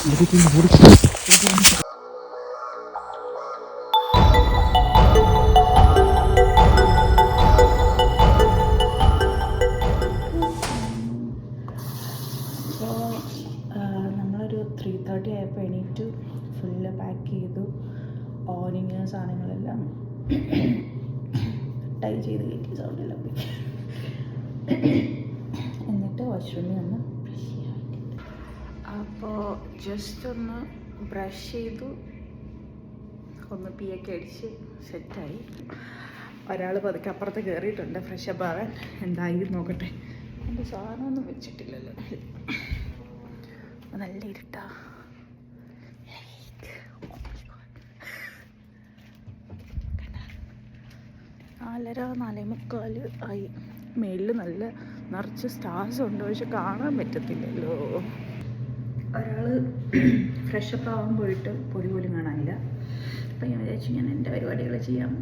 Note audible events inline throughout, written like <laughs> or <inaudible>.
അപ്പോൾ ജസ്റ്റ് ഒന്ന് ബ്രഷ് ചെയ്തു. ഒന്ന് പിയൊക്കെ അടിച്ച് സെറ്റായി. ഒരാൾ പതുക്കെ അപ്പുറത്ത് കയറിയിട്ടുണ്ട് ഫ്രഷ് അപ്പ് ആവാൻ എന്തായി നോക്കട്ടെ. എന്റെ സാധനമൊന്നും വെച്ചിട്ടില്ലല്ലോ. നല്ല ഇരുട്ടാ. നാലര നാലേ മുക്കാൽ ആയി. മേളിൽ നല്ല നിറച്ച് സ്റ്റാർസ് ഉണ്ട് പക്ഷെ കാണാൻ പറ്റത്തില്ലല്ലോ. ഒരാൾ ഫ്രഷപ്പ് ആവാൻ പോയിട്ട് പൊടി പോലും കാണാനില്ല. അപ്പം ഞാൻ വിചാരിച്ചു ഞാൻ എന്റെ പരിപാടികൾ ചെയ്യാം.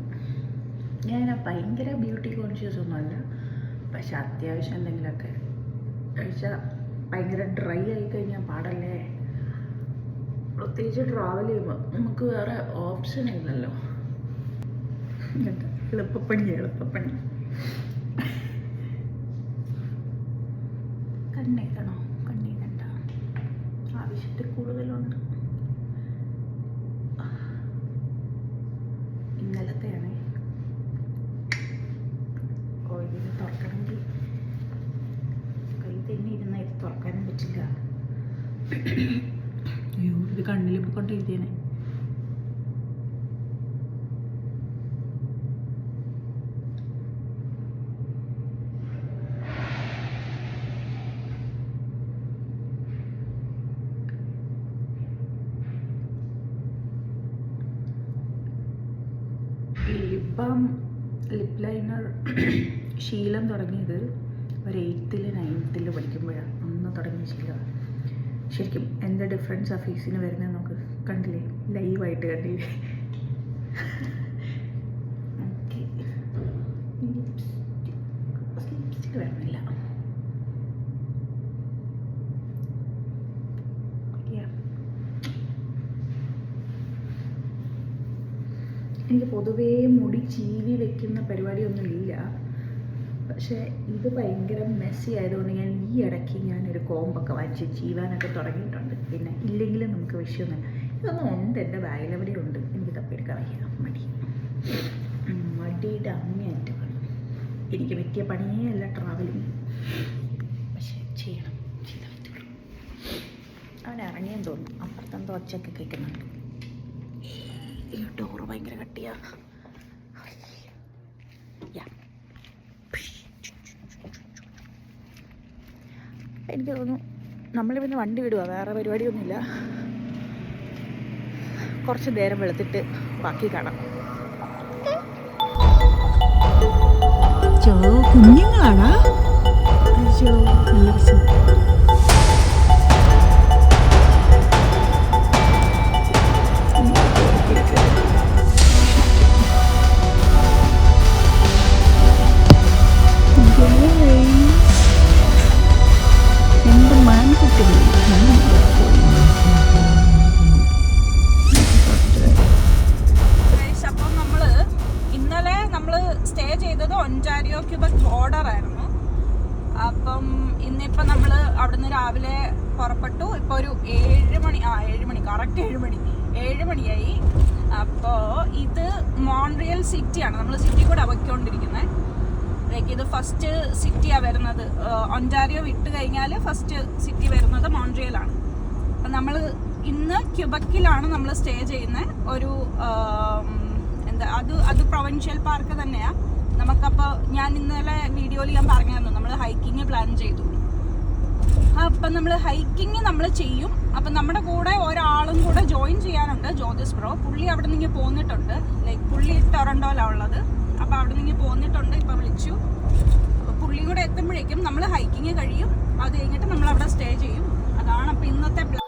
ഞാൻ ഭയങ്കര ബ്യൂട്ടി കോൺഷ്യസ് ഒന്നുമല്ല. പക്ഷെ അത്യാവശ്യം എന്തെങ്കിലുമൊക്കെ കഴിച്ചാൽ ഭയങ്കര ഡ്രൈ ആയി കഴിഞ്ഞാൽ പാടല്ലേ? പ്രത്യേകിച്ച് ട്രാവൽ ചെയ്യുമ്പോൾ നമുക്ക് വേറെ ഓപ്ഷൻ ഇല്ലല്ലോ. എളുപ്പപ്പണി എളുപ്പപ്പണി. കണ്ണെഴുതണോ കണ്ണെഴുതണ്ട ആവശ്യത്തിൽ കൂടുതലുണ്ട് ഇന്നലത്തെയാണേ ഓ ഇതിന് തുറക്കണമെങ്കിൽ കൈ തന്നെ ഇരുന്ന ഇത് തുറക്കാനും പറ്റില്ല അയ്യോ ഇത് കണ്ണിൽ കൊണ്ട് എഴുതിയനെ ലിപ് ബാം ലിപ് ലൈനർ ശീലം തുടങ്ങിയത് ഒരു എയ്ത്തിൽ നയൻത്തിൽ പഠിക്കുമ്പോഴാണ്. അന്ന് തുടങ്ങിയ ശീലം ശരിക്കും എന്താ ഡിഫറൻസ് ആ ഫേസിന് വരുന്നത് നമുക്ക് കണ്ടില്ലേ? ലൈവായിട്ട് കണ്ടില്ലേ? ചീവി വെക്കുന്ന പരിപാടിയൊന്നുമില്ല. പക്ഷേ ഇത് ഭയങ്കര മെസ്സി ആയതുകൊണ്ട് ഞാൻ ഈ ഇടയ്ക്ക് ഞാനൊരു കോമ്പൊക്കെ വാങ്ങിച്ച് ജീവാനൊക്കെ തുടങ്ങിയിട്ടുണ്ട്. പിന്നെ ഇല്ലെങ്കിലും നമുക്ക് വിഷയമൊന്നുമില്ല. ഇതൊന്നും ഉണ്ട് എന്റെ ബാഗിൽ ഉണ്ട്? എനിക്ക് തപ്പിയെടുക്കാൻ വയ്യ. മടി. മടിയുടെ മടിയുടെ പണി എനിക്ക് പറ്റിയ പണിയേ അല്ല ട്രാവലിങ് പക്ഷേ ചെയ്യണം. ചെയ്തേ അവൻ ഇറങ്ങിയെന്ന് തോന്നുന്നു. അപ്പുറത്തെന്തോ ഒച്ചയൊക്കെ കേൾക്കുന്നുണ്ട്. ഈ ഡോറ് ഭയങ്കര കട്ടിയാ. യാ. എനിക്ക് തോന്നുന്നു നമ്മളിവിടുന്ന് വണ്ടി വിടുക വേറെ പരിപാടിയൊന്നുമില്ല. കുറച്ച് നേരം വെളുത്തിട്ട് ബാക്കി കാണാം. കുഞ്ഞുങ്ങളാണോ? അയ്യോ അപ്പം ഇന്നിപ്പോൾ നമ്മൾ അവിടുന്ന് രാവിലെ പുറപ്പെട്ടു. ഇപ്പോൾ ഒരു ഏഴ് മണി ആ ഏഴ് മണി കറക്റ്റ് ഏഴ് മണി. ഏഴ് മണിയായി. അപ്പോൾ ഇത് മോൺറിയൽ സിറ്റിയാണ്. നമ്മൾ സിറ്റി കൂടെ അവയ്ക്കൊണ്ടിരിക്കുന്നത് ലൈക്ക് ഇത് ഫസ്റ്റ് സിറ്റിയാണ് വരുന്നത്. ഒന്റാരിയോ വിട്ട് കഴിഞ്ഞാൽ ഫസ്റ്റ് സിറ്റി വരുന്നത് മോൺട്രിയലാണ് അപ്പം നമ്മൾ ഇന്ന് ക്യുബക്കിലാണ് നമ്മൾ സ്റ്റേ ചെയ്യുന്നത് ഒരു എന്താ അത് അത് പ്രൊവിൻഷ്യൽ പാർക്ക് തന്നെയാണ് നമുക്കപ്പോൾ ഞാൻ ഇന്നലെ വീഡിയോയിൽ ഞാൻ പറഞ്ഞായിരുന്നു നമ്മൾ ഹൈക്കിങ് പ്ലാൻ ചെയ്തു. അപ്പം നമ്മൾ ഹൈക്കിങ് നമ്മൾ ചെയ്യും. അപ്പം നമ്മുടെ കൂടെ ഒരാളും കൂടെ ജോയിൻ ചെയ്യാനുണ്ട് ജ്യോതിസ് ബ്രോ പുള്ളി അവിടെ നിന്ന് പോന്നിട്ടുണ്ട്. ലൈക്ക് പുള്ളി ടൊറൻഡോയിലാണ് ഉള്ളത്. അപ്പം അവിടെ നിന്ന് പോന്നിട്ടുണ്ട് ഇപ്പം വിളിച്ചു. പുള്ളി കൂടെ എത്തുമ്പോഴേക്കും നമ്മൾ ഹൈക്കിങ് കഴിയും. അത് കഴിഞ്ഞിട്ട് നമ്മൾ അവിടെ സ്റ്റേ ചെയ്യും. അതാണ് അപ്പം ഇന്നത്തെ പ്ലാൻ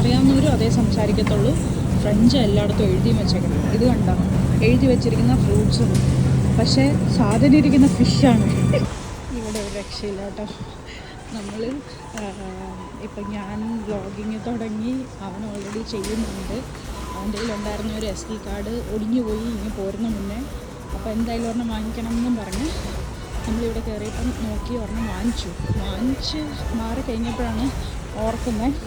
അറിയാവുന്നവരും അതേ സംസാരിക്കത്തുള്ളൂ. ഫ്രഞ്ച് എല്ലായിടത്തും എഴുതി വെച്ചേക്കണം ഇത് കണ്ട? എഴുതി വെച്ചിരിക്കുന്ന ഫ്രൂട്ട്സും പക്ഷേ സാധനം ഇരിക്കുന്ന ഫിഷാണ് ഇവിടെ ഒരു രക്ഷയില്ല കേട്ടോ നമ്മൾ ഇപ്പം ഞാൻ വ്ളോഗിങ് തുടങ്ങി. അവൻ ഓൾറെഡി ചെയ്യുന്നുണ്ട്. അവന്റെ കയ്യിലുണ്ടായിരുന്ന ഒരു എസ് ഡി കാർഡ് ഒടിഞ്ഞു പോയി ഇനി പോരുന്ന മുന്നേ. അപ്പോൾ എന്തായാലും ഒരെണ്ണം വാങ്ങിക്കണം എന്നും പറഞ്ഞ് നമ്മളിവിടെ കയറിയപ്പം നോക്കി ഒരെണ്ണം വാങ്ങിച്ചു. വാങ്ങിച്ച് മാറി കഴിഞ്ഞപ്പോഴാണ് ഓർക്കുന്നത്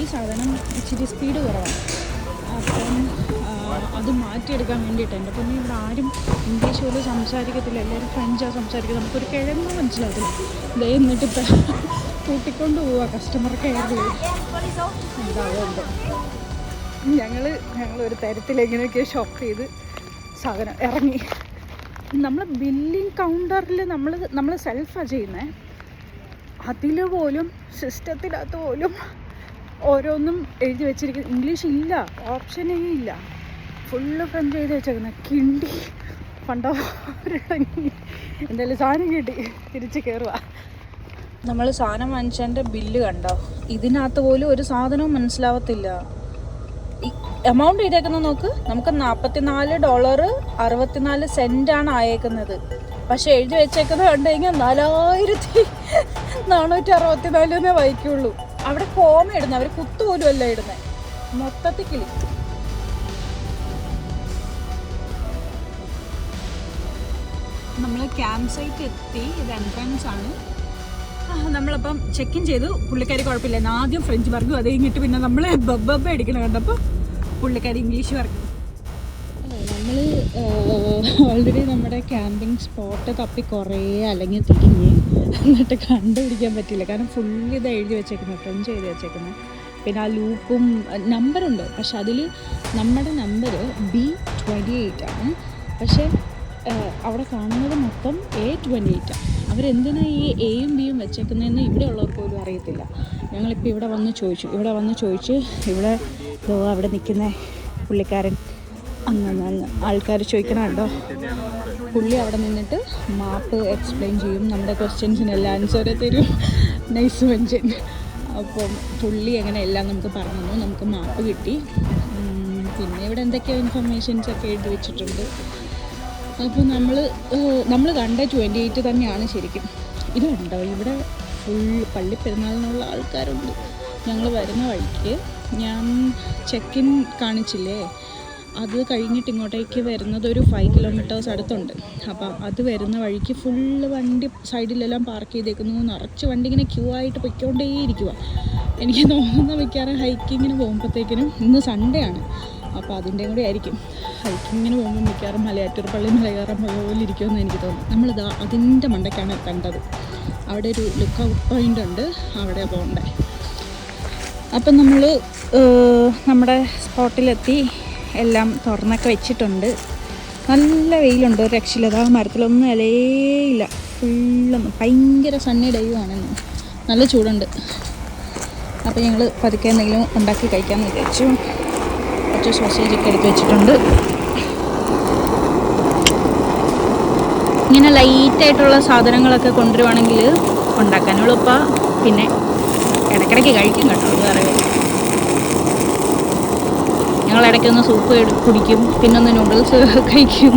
ഈ സാധനം ഇച്ചിരി സ്പീഡ് കുറവാണ്. അപ്പം അത് മാറ്റിയെടുക്കാൻ വേണ്ടിയിട്ട് എന്റെ പിന്നെ ഇവിടെ ആരും ഇംഗ്ലീഷ് പോലും സംസാരിക്കത്തില്ല. എല്ലാവരും ഫ്രഞ്ചാണ് സംസാരിക്കുന്നത്. നമുക്കൊരു കിഴങ്ങ് മനസ്സിലാകത്തില്ല ദേ എന്നിട്ട് ഇപ്പം കൂട്ടിക്കൊണ്ട് പോവുക കസ്റ്റമർ കെയറിൽ എന്താവുന്നുണ്ട് ഞങ്ങൾ ഞങ്ങൾ ഒരു തരത്തിൽ എങ്ങനെയൊക്കെ ഷോപ്പ് ചെയ്ത് സാധനം ഇറങ്ങി. നമ്മൾ ബില്ലിംഗ് കൗണ്ടറിൽ നമ്മൾ നമ്മൾ സെൽഫാണ് ചെയ്യുന്നത് അതിൽ പോലും സിസ്റ്റത്തിനകത്ത് പോലും ഓരോന്നും എഴുതി വെച്ചിരിക്കുന്നത് ഇംഗ്ലീഷ് ഇല്ല ഓപ്ഷനേ ഇല്ല. ഫുള്ള് ഫ്രഞ്ച് എഴുതി വെച്ചേക്കുന്നത് കിണ്ടി പണ്ടോ എന്തായാലും സാധനം കിട്ടി. തിരിച്ച് കയറുക നമ്മൾ സാധനം വാങ്ങിച്ചതിന്റെ ബില്ല് കണ്ടോ? ഇതിനകത്ത് പോലും ഒരു സാധനവും മനസ്സിലാവത്തില്ല. എമൗണ്ട് ചെയ്തേക്കുന്നത് നോക്ക്. നമുക്ക് നാൽപ്പത്തിനാല് ഡോളർ അറുപത്തിനാല് സെന്റ് ആണ് ആയേക്കുന്നത്. പക്ഷെ എഴുതി വെച്ചേക്കുന്നത് കണ്ടു കഴിഞ്ഞാൽ നാലായിരത്തി നാനൂറ്റി അറുപത്തിനാലെന്നേ വായിക്കുള്ളൂ. അവിടെ കോമ ഇടുന്നത് അവർ കുത്തുപോലും അല്ല ഇടുന്നത് മൊത്തത്തിൽ കിളി. നമ്മൾ ക്യാമ്പ് സൈറ്റ് എത്തി ഇത് എൻട്രൻസ് ആണ്. നമ്മളപ്പം ചെക്ക് ഇൻ ചെയ്തു. പുള്ളിക്കാരി കുഴപ്പമില്ല. ആദ്യം ഫ്രഞ്ച് പറഞ്ഞു അത് കഴിഞ്ഞിട്ട് പിന്നെ നമ്മൾ ബബ്ബ അടിക്കണം കണ്ടപ്പോൾ പുള്ളിക്കാരി ഇംഗ്ലീഷ് പറഞ്ഞു നമ്മൾ ഓൾറെഡി നമ്മുടെ ക്യാമ്പിംഗ് സ്പോട്ട് തപ്പി കുറേ അല്ലെങ്കിൽ തിരിഞ്ഞ് എന്നിട്ട് കണ്ടുപിടിക്കാൻ പറ്റില്ല കാരണം ഫുള്ള് ഇത് എഴുതി വെച്ചേക്കുന്നത് ഫ്രഞ്ച് എഴുതി വെച്ചേക്കുന്നത് പിന്നെ ആ ലൂപ്പും നമ്പറുണ്ട് പക്ഷെ അതിൽ നമ്മുടെ നമ്പർ ബി ട്വന്റി എയ്റ്റ് ആണ്. പക്ഷേ അവിടെ കാണുന്നത് മൊത്തം എ ട്വന്റി എയ്റ്റ് ആണ്. അവരെന്തിനാണ് ഈ എയും ബിയും വെച്ചേക്കുന്നതെന്ന് ഇവിടെ ഉള്ളവർക്ക് പോലും അറിയത്തില്ല. ഞങ്ങളിപ്പോൾ ഇവിടെ വന്ന് ചോദിച്ചു. ഇവിടെ വന്ന് ചോദിച്ച് ഇവിടെ അവിടെ നിൽക്കുന്ന പുള്ളിക്കാരൻ അങ്ങനെ അങ്ങ് ആൾക്കാർ ചോദിക്കണുണ്ടോ പുള്ളി അവിടെ നിന്നിട്ട് മാപ്പ് എക്സ്പ്ലെയിൻ ചെയ്യും. നമ്മുടെ ക്വസ്റ്റ്യൻസിനെല്ലാം ആൻസർ തരും. നൈസ് മെൻഷൻ അപ്പം പുള്ളി അങ്ങനെ എല്ലാം നമുക്ക് പറഞ്ഞു നമുക്ക് മാപ്പ് കിട്ടി. പിന്നെ ഇവിടെ എന്തൊക്കെയോ ഇൻഫർമേഷൻസ് ഒക്കെ എഴുതി വെച്ചിട്ടുണ്ട്. അപ്പോൾ നമ്മൾ നമ്മൾ കണ്ട ട്വന്റി എയ്റ്റ് തന്നെയാണ് ശരിക്കും. ഇത് കണ്ടോ ഇവിടെ ഫുൾ പള്ളി പള്ളിപ്പെരുന്നാളിനുള്ള ആൾക്കാരുണ്ട്. ഞങ്ങൾ വരുന്ന വഴിക്ക് ഞാൻ ചെക്കിൻ കാണിച്ചില്ലേ? അത് കഴിഞ്ഞിട്ട് ഇങ്ങോട്ടേക്ക് വരുന്നത് ഒരു ഫൈവ് കിലോമീറ്റേഴ്സ് അടുത്തുണ്ട്. അപ്പം അത് വരുന്ന വഴിക്ക് ഫുള്ള് വണ്ടി സൈഡിലെല്ലാം പാർക്ക് ചെയ്തേക്കുന്നു. നിറച്ച് വണ്ടി ഇങ്ങനെ ക്യൂ ആയിട്ട് പൊയ്ക്കൊണ്ടേയിരിക്കുക എനിക്ക് തോന്നുന്ന മിക്കവാറും ഹൈക്കിങ്ങിന് പോകുമ്പോഴത്തേക്കിനും ഇന്ന് സൺഡേ ആണ്. അപ്പോൾ അതിന്റെ കൂടെ ആയിരിക്കും. ഹൈക്കിങ്ങിന് പോകുമ്പോൾ മിക്കവാറും മലയാറ്റൂർ പള്ളി മല കയറാൻ പോലെ ഇരിക്കുമെന്ന് എനിക്ക് തോന്നുന്നു. നമ്മളിതാ അതിന്റെ മണ്ടയ്ക്കാണ് എത്തേണ്ടത് അവിടെ ഒരു ലുക്ക് ഔട്ട് പോയിന്റ് ഉണ്ട്. അവിടെ പോകണ്ടേ. അപ്പം നമ്മൾ നമ്മുടെ സ്പോട്ടിലെത്തി എല്ലാം തുറന്നൊക്കെ വെച്ചിട്ടുണ്ട്. നല്ല വെയിലുണ്ട് ഒരു രക്ഷയില്ല. ആ മരത്തിലൊന്നും ഇലയില്ല. ഫുള്ളൊന്നും ഭയങ്കര സണ്ണി ഡൈവാണെന്ന് നല്ല ചൂടുണ്ട്. അപ്പോൾ ഞങ്ങൾ പതുക്കെ എന്തെങ്കിലും ഉണ്ടാക്കി കഴിക്കാമെന്ന് വിചാരിച്ചു. കുറച്ച് സോസേജ് ഒക്കെ എടുത്ത് വെച്ചിട്ടുണ്ട്. ഇങ്ങനെ ലൈറ്റായിട്ടുള്ള സാധനങ്ങളൊക്കെ കൊണ്ടുവരുവാണെങ്കിൽ എളുപ്പമാണ് പിന്നെ ഇടയ്ക്കിടയ്ക്ക് കഴിക്കും കേട്ടോ വേറെ കാര്യം. ഞങ്ങൾ ഇടയ്ക്കൊന്ന് സൂപ്പ് കുടിക്കും പിന്നൊന്ന് നൂഡിൽസ് കഴിക്കും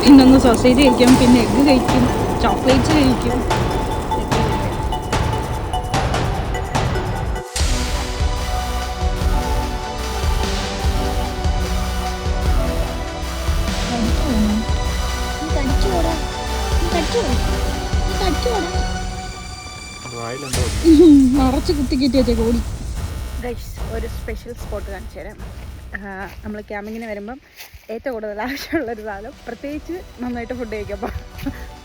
പിന്നൊന്ന് സോസേജ് കഴിക്കും പിന്നെ എഗ്ഗ് കഴിക്കും ചോക്ലേറ്റ്സ് കഴിക്കും നിറച്ച് കുത്തി കിട്ടിയ ഓടി ഒരു സ്പെഷ്യൽ സ്പോട്ട് കാണിച്ചു തരാം നമ്മൾ ക്യാമ്പിങ്ങിന് വരുമ്പം ഏറ്റവും കൂടുതൽ ആവശ്യമുള്ളൊരു സാധനം പ്രത്യേകിച്ച് നന്നായിട്ട് ഫുഡ് കഴിക്കുമ്പോൾ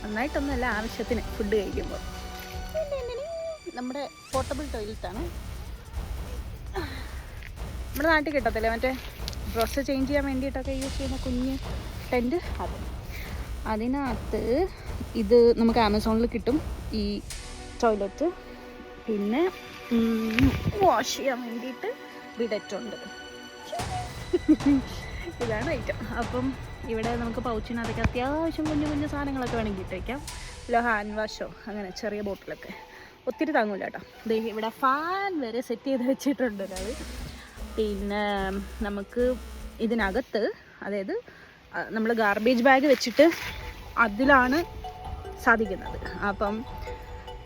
നന്നായിട്ടൊന്നുമല്ല ആവശ്യത്തിന് ഫുഡ് കഴിക്കുമ്പോൾ നമ്മുടെ പോർട്ടബിൾ ടോയ്ലറ്റാണ് നമ്മുടെ നാട്ടിൽ കിട്ടത്തില്ലേ? മറ്റേ ഡ്രസ്സ് ചേഞ്ച് ചെയ്യാൻ വേണ്ടിയിട്ടൊക്കെ യൂസ് ചെയ്യുന്ന കുഞ്ഞ് ടെന്റ് അത്. അതിനകത്ത് ഇത് നമുക്ക് ആമസോണിൽ കിട്ടും ഈ ടോയ്ലറ്റ് പിന്നെ വാഷ് ചെയ്യാൻ വേണ്ടിയിട്ട് വിഡറ്റുണ്ട് <laughs> ഇതാണ് ഐറ്റം അപ്പം ഇവിടെ നമുക്ക് പൗച്ചിനകത്തേക്ക് അത്യാവശ്യം കുഞ്ഞു കുഞ്ഞു സാധനങ്ങളൊക്കെ വേണമെങ്കിൽ ഇട്ട് വയ്ക്കാം ഇല്ല ഹാൻഡ് വാഷോ അങ്ങനെ ചെറിയ ബോട്ടിലൊക്കെ. ഒത്തിരി താങ്ങൂല കേട്ടോ. ഇവിടെ ഫാൻ വരെ സെറ്റ് ചെയ്ത് വെച്ചിട്ടുണ്ട് ഒരാൾ പിന്നെ നമുക്ക് ഇതിനകത്ത് അതായത് നമ്മൾ ഗാർബേജ് ബാഗ് വെച്ചിട്ട് അതിലാണ് സാധിക്കുന്നത്. അപ്പം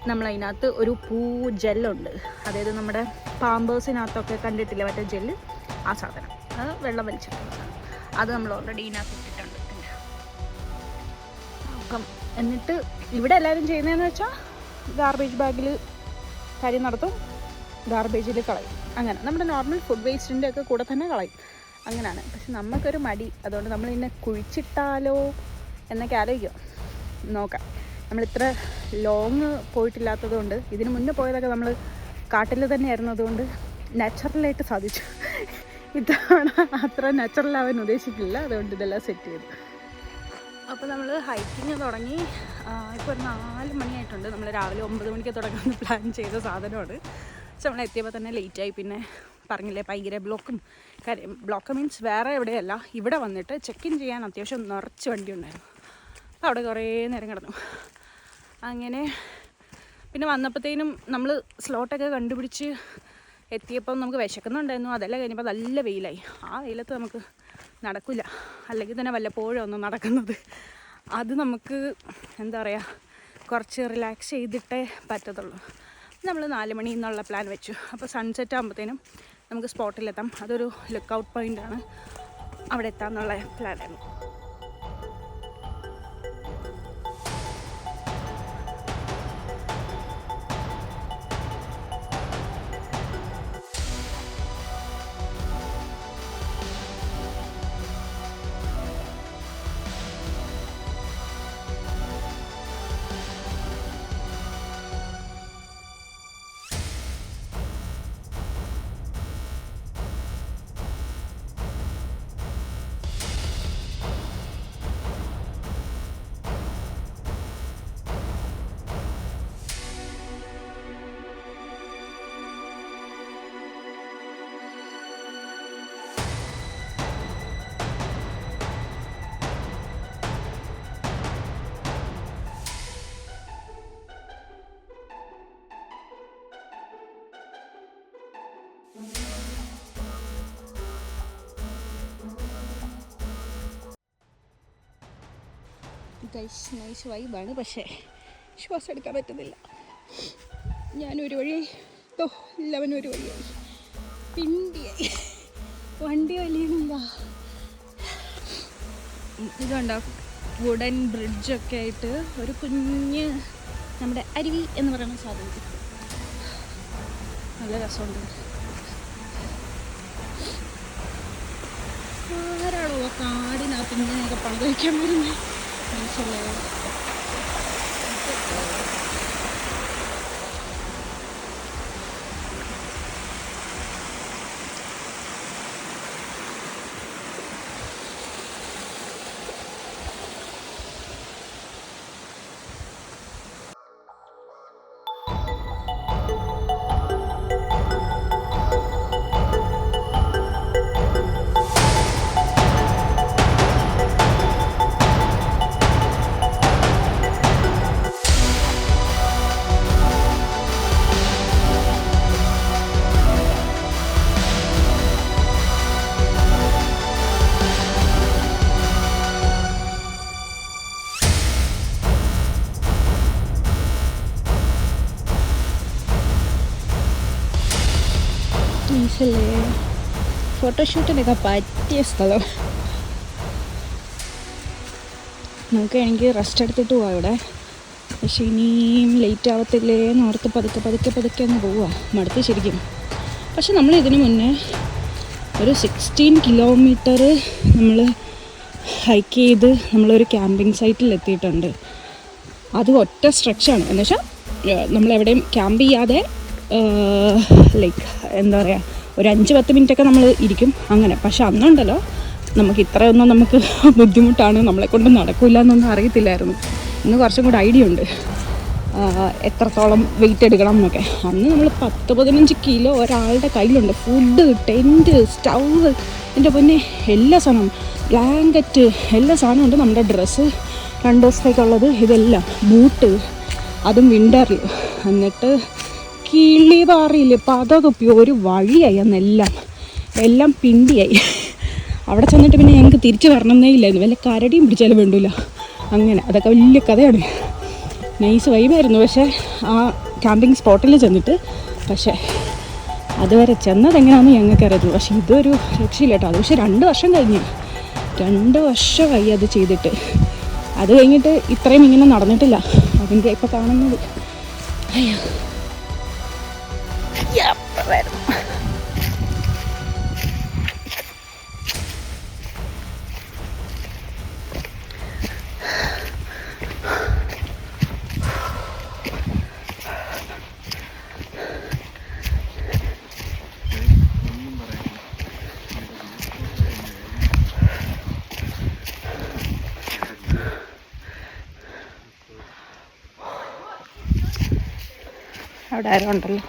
നമ്മൾ അതിനകത്ത് ഒരു പൂ ജെല്ലുണ്ട് അതായത് നമ്മുടെ പാമ്പേഴ്സിനകത്തൊക്കെ കണ്ടിട്ടില്ല? മറ്റേ ജെല്ല് ആ സാധനം. അത് വെള്ളം വലിച്ചിട്ടുള്ള സാധനം. അത് നമ്മൾ ഓൾറെഡി ഇതിനകത്ത് ഇട്ടിട്ടുണ്ട്. അപ്പം എന്നിട്ട് ഇവിടെ എല്ലാവരും ചെയ്യുന്നതെന്ന് വെച്ചാൽ ഗാർബേജ് ബാഗിൽ കാര്യം നടത്തും ഗാർബേജിൽ കളയും. അങ്ങനെ. നമ്മുടെ നോർമൽ ഫുഡ് വേസ്റ്റിന്റെ ഒക്കെ കൂടെ തന്നെ കളയും. അങ്ങനെയാണ് പക്ഷെ നമുക്കൊരു മടി. അതുകൊണ്ട് നമ്മൾ ഇന്നെ കുഴിച്ചിട്ടാലോ എന്നൊക്കെ ആലോചിക്കുക നോക്കാം. നമ്മൾ ഇത്ര ലോങ് പോയിട്ടില്ലാത്തത് കൊണ്ട് ഇതിന് മുന്നേ പോയതൊക്കെ നമ്മൾ കാട്ടിൽ തന്നെ ആയിരുന്നതുകൊണ്ട് നാച്ചുറലായിട്ട് സാധിച്ചു. ഇത്തവണ അത്ര നാച്ചുറൽ ആവാൻ ഉദ്ദേശിക്കില്ല. അതുകൊണ്ട് ഇതെല്ലാം സെറ്റ് ചെയ്തു. അപ്പോൾ നമ്മൾ ഹൈക്കിങ് തുടങ്ങി. ഇപ്പോൾ ഒരു നാല് മണിയായിട്ടുണ്ട്. നമ്മൾ രാവിലെ ഒമ്പത് മണിക്ക് തുടങ്ങാമെന്ന് പ്ലാൻ ചെയ്ത സാധനമാണ്. പക്ഷെ നമ്മൾ എത്തിയപ്പോൾ തന്നെ ലേറ്റായി പിന്നെ പറഞ്ഞില്ലേ ഭയങ്കര ബ്ലോക്കും കാര്യം ബ്ലോക്ക് മീൻസ് വേറെ എവിടെയല്ല. ഇവിടെ വന്നിട്ട് ചെക്ക് ഇൻ ചെയ്യാൻ അത്യാവശ്യം നിറച്ച് വണ്ടി ഉണ്ടായിരുന്നു. അപ്പോൾ അവിടെ കുറേ നേരം കിടന്നു. അങ്ങനെ പിന്നെ വന്നപ്പോഴത്തേനും നമ്മൾ സ്ലോട്ടൊക്കെ കണ്ടുപിടിച്ച് എത്തിയപ്പം നമുക്ക് വിശക്കുന്നുണ്ടായിരുന്നു. അതെല്ലാം കഴിഞ്ഞപ്പോൾ നല്ല വെയിലായി. ആ വെയിലത്ത് നമുക്ക് നടക്കില്ല. അല്ലെങ്കിൽ തന്നെ വല്ലപ്പോഴും ഒന്നും നടക്കുന്നത്. അത് നമുക്ക് എന്താ പറയുക കുറച്ച് റിലാക്സ് ചെയ്തിട്ടേ പറ്റത്തുള്ളൂ. നമ്മൾ നാല് മണി എന്നുള്ള പ്ലാൻ വെച്ചു. അപ്പോൾ സൺസെറ്റ് ആകുമ്പോഴത്തേനും നമുക്ക് സ്പോട്ടിലെത്താം അതൊരു ലുക്ക് ഔട്ട് പോയിന്റാണ് അവിടെ എത്താമെന്നുള്ള പ്ലാനായിരുന്നു ഗൈസ് നൈസ് വൈബാണ് പക്ഷേ ശ്വാസം എടുക്കാൻ പറ്റുന്നില്ല. ഞാനൊരു വഴി ഓ എല്ലാവനും ഒരു വഴിയായി പിണ്ടിയായി വണ്ടി വലിയുന്നില്ല ഇതുണ്ടോ? വുഡൻ ബ്രിഡ്ജൊക്കെ ആയിട്ട് ഒരു കുഞ്ഞ് നമ്മുടെ അരുവി എന്ന് പറയുന്ന സാധനം. നല്ല രസമുണ്ട്. ആരാണോ കാടിനകത്ത് ഇങ്ങനെയൊക്കെ പണിത് വയ്ക്കാൻ വരുന്നത് And so. ഫോട്ടോഷൂട്ടിനൊക്കെ പറ്റിയ സ്ഥലം. നമുക്ക് എനിക്ക് റെസ്റ്റ് എടുത്തിട്ട് പോവാം ഇവിടെ. പക്ഷെ ഇനിയും ലേറ്റ് ആവത്തില്ലേ എന്ന് ഓർത്ത് പതുക്കെ പതുക്കെ പതുക്കെ അങ്ങ് പോവുക മടുത്ത് ശരിക്കും. പക്ഷെ നമ്മൾ ഇതിന് മുന്നേ ഒരു സിക്സ്റ്റീൻ കിലോമീറ്റർ നമ്മൾ ഹൈക്ക് ചെയ്ത് നമ്മളൊരു ക്യാമ്പിംഗ് സൈറ്റിൽ എത്തിയിട്ടുണ്ട്. അത് ഒറ്റ സ്ട്രെച്ചാണ് എന്നുവെച്ചാൽ നമ്മളെവിടെയും ക്യാമ്പ് ചെയ്യാതെ ലൈക്ക് എന്താ പറയുക ഒരു അഞ്ച് പത്ത് മിനിറ്റൊക്കെ നമ്മൾ ഇരിക്കും. അങ്ങനെ. പക്ഷെ അന്നുണ്ടല്ലോ. നമുക്ക് ഇത്രയൊന്നും നമുക്ക് <laughs> ബുദ്ധിമുട്ടാണ്. നമ്മളെ കൊണ്ട് നടക്കില്ല എന്നൊന്നും അറിയത്തില്ലായിരുന്നു. ഇന്ന് കുറച്ചും കൂടി ഐഡിയ ഉണ്ട്. എത്രത്തോളം വെയിറ്റ് എടുക്കണം എന്നൊക്കെ. അന്ന് നമ്മൾ പത്ത് പതിനഞ്ച് കിലോ ഒരാളുടെ കയ്യിലുണ്ട്. ഫുഡ് ടെന്റ് സ്റ്റൗവ് എന്റെ പൊന്നെ എല്ലാ സാധനവും. ബ്ലാങ്കറ്റ് എല്ലാ സാധനവും ഉണ്ട്. നമ്മുടെ ഡ്രസ്സ് രണ്ട് ദിവസത്തേക്കുള്ളത്. ഇതെല്ലാം. ബൂട്ട്. അതും വിന്ററിൽ എന്നിട്ട് കിളി പാറിയില്ല പത തുപ്പി ഒരു വഴിയായി അന്നെല്ലാം എല്ലാം. പിണ്ടിയായി. അവിടെ ചെന്നിട്ട് പിന്നെ ഞങ്ങൾക്ക് തിരിച്ചു വരണമെന്നേ ഇല്ലായിരുന്നു. വല്ല കരടിയും പിടിച്ചാലും വേണ്ടൂല. അങ്ങനെ. അതൊക്കെ വലിയ കഥയാണ്. നൈസ് വൈബായിരുന്നു പക്ഷേ ആ ക്യാമ്പിംഗ് സ്പോട്ടിൽ ചെന്നിട്ട് പക്ഷേ അതുവരെ ചെന്നത് എങ്ങനെയാണെന്ന് ഞങ്ങൾക്ക് അറിയത്തുള്ളൂ പക്ഷേ ഇതൊരു രക്ഷയില്ല കേട്ടോ അത് പക്ഷേ രണ്ട് വർഷം കഴിഞ്ഞു. രണ്ട് വർഷമായി അത് ചെയ്തിട്ട്. അത് കഴിഞ്ഞിട്ട് ഇത്രയും ഇങ്ങനെ നടന്നിട്ടില്ല. അതിന്റെ ഇപ്പോൾ കാണുന്നത്. അയ്യോ. യാത്രയായിരുന്നു. അവിടെ ആരും ഉണ്ടല്ലോ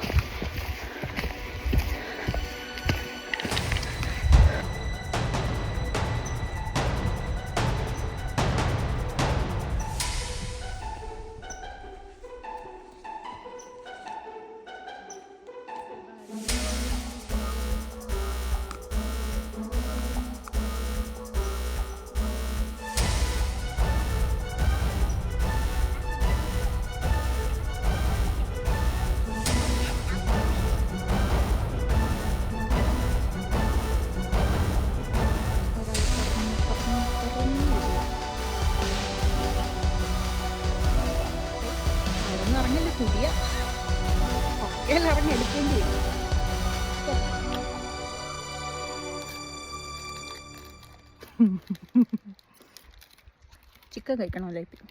ചിക്കൻ കഴിക്കണമല്ലോ ഇപ്പം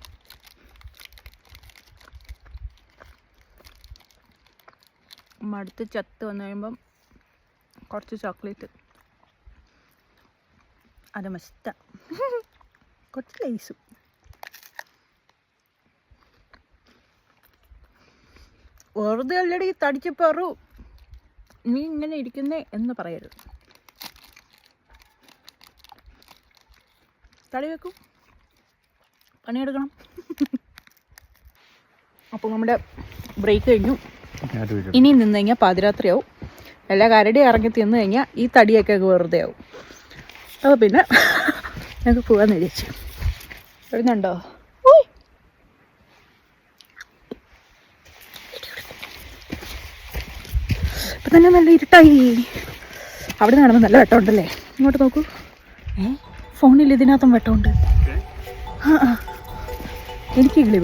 മടുത്ത് ചത്ത് വന്നു കഴിയുമ്പം കുറച്ച് ചോക്ലേറ്റ്. അത് മസ്ത. കുറച്ച് ലൈസും. വെറുതെ അല്ലടി തടിച്ച് പെറു. നീ ഇങ്ങനെ ഇരിക്കുന്നേ എന്ന് പറയരുത്. തടി വെക്കും. പണിയെടുക്കണം. അപ്പോൾ നമ്മുടെ ബ്രേക്ക് കഴിഞ്ഞു. ഇനി നിന്ന് കഴിഞ്ഞാൽ പാതിരാത്രിയാവും. എല്ലാ കരടി ഇറങ്ങി തിന്നു കഴിഞ്ഞാൽ ഈ തടിയൊക്കെ വെറുതെ ആവും. അപ്പോൾ പിന്നെ ഞങ്ങൾക്ക് പോകാമെന്ന് വിചാരിച്ചു. വരുന്നുണ്ടോ? ഇപ്പം തന്നെ നല്ല ഇരുട്ടായി. അവിടെ നടന്ന് നല്ല വെട്ടമുണ്ടല്ലേ? ഇങ്ങോട്ട് നോക്കൂ. ഏ? ഫോണിൽ ഇതിനകത്തും വെട്ടമുണ്ട്. ആ ആ. എനിക്ക് കിളി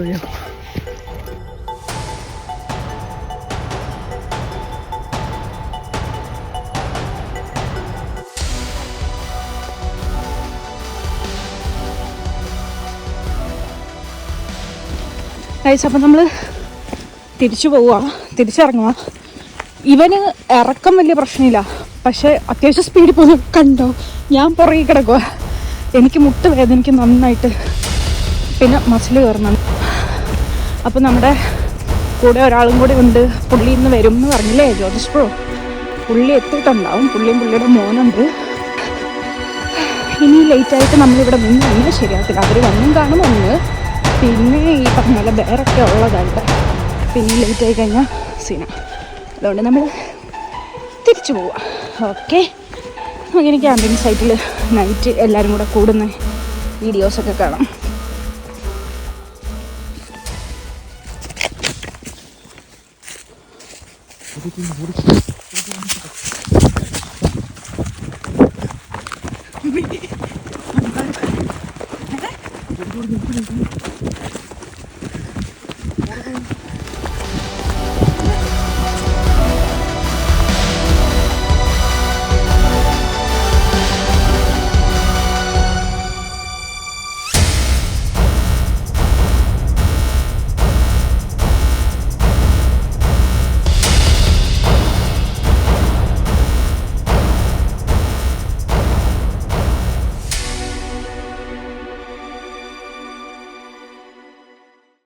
ഗൈസ് അപ്പം നമ്മൾ തിരിച്ചു പോവുക തിരിച്ചിറങ്ങുക ഇവന് ഇറക്കം വലിയ പ്രശ്നമില്ല. പക്ഷേ അത്യാവശ്യം സ്പീഡിൽ പോകുന്നു കണ്ടോ? ഞാൻ പുറകെ കിടക്കുക എനിക്ക് മുട്ട് വേദനയ്ക്ക് നന്നായിട്ട്. പിന്നെ മസിൽ കയറുന്നുണ്ട്. അപ്പം നമ്മുടെ കൂടെ ഒരാളും കൂടി ഉണ്ട്. പുള്ളി ഇന്ന് വരും എന്ന് പറഞ്ഞില്ലേ ജ്യോതിഷ് പ്രോ പുള്ളി എത്തിയിട്ടുണ്ടാവും. പുള്ളിയും പുള്ളിയുടെ മോനുണ്ട്. ഇനി ലേറ്റായിട്ട് നമ്മളിവിടെ നിന്ന് കഴിഞ്ഞാൽ ശരിയാകത്തില്ല അവർ വന്നും കാണും ഒന്ന് പിന്നെ ഈ പറഞ്ഞ പോലെ വേറൊക്കെ ഉള്ളതായിട്ട് പിന്നെ ലേറ്റ് ആയി കഴിഞ്ഞാൽ സീന. അതുകൊണ്ട് നമ്മൾ തിരിച്ചു പോവാം. ഓക്കെ? അങ്ങനെ ക്യാമ്പിംഗ് സൈറ്റിൽ നൈറ്റ് എല്ലാവരും കൂടെ കൂടുന്ന വീഡിയോസൊക്കെ കാണാം. 되겠지 모르겠어.